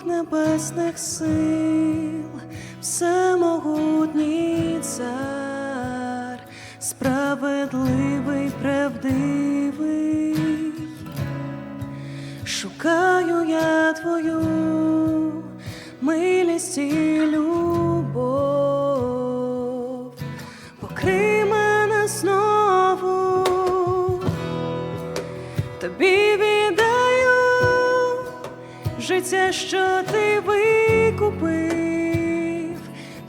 Бог небесних сил, всемогутній цар, справедливий, правдивий, шукаю я твою милість і любов, покрий мене знову, тобі життя, що ти викупив,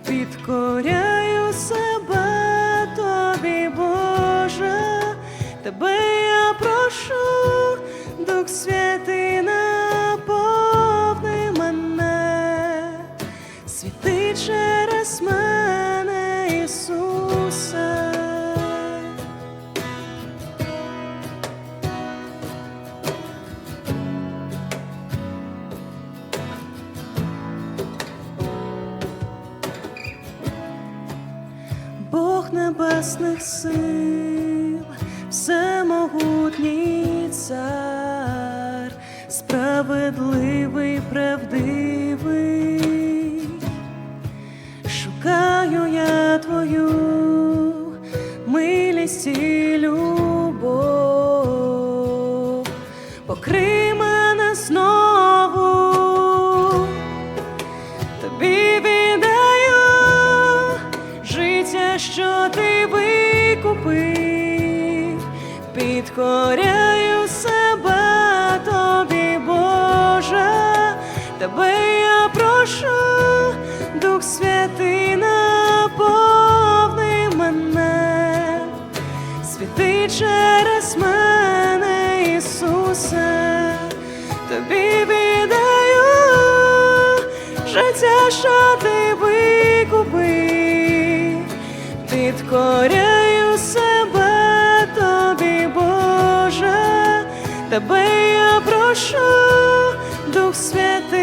підкоряю себе тобі, Боже, тебе я прошу, Дух Святий Бог небесних сил, всемогутній цар, справедливий, правдивий, шукаю я твою милість і любов, ти викупив, підкоряю себе тобі, Боже, тебе я прошу, Дух Святий наповни мене, світи через мене, Ісусе, тобі віддаю життя, що ти викупив, підкоряю себе тобі, Боже, тебе я прошу, Дух Святий.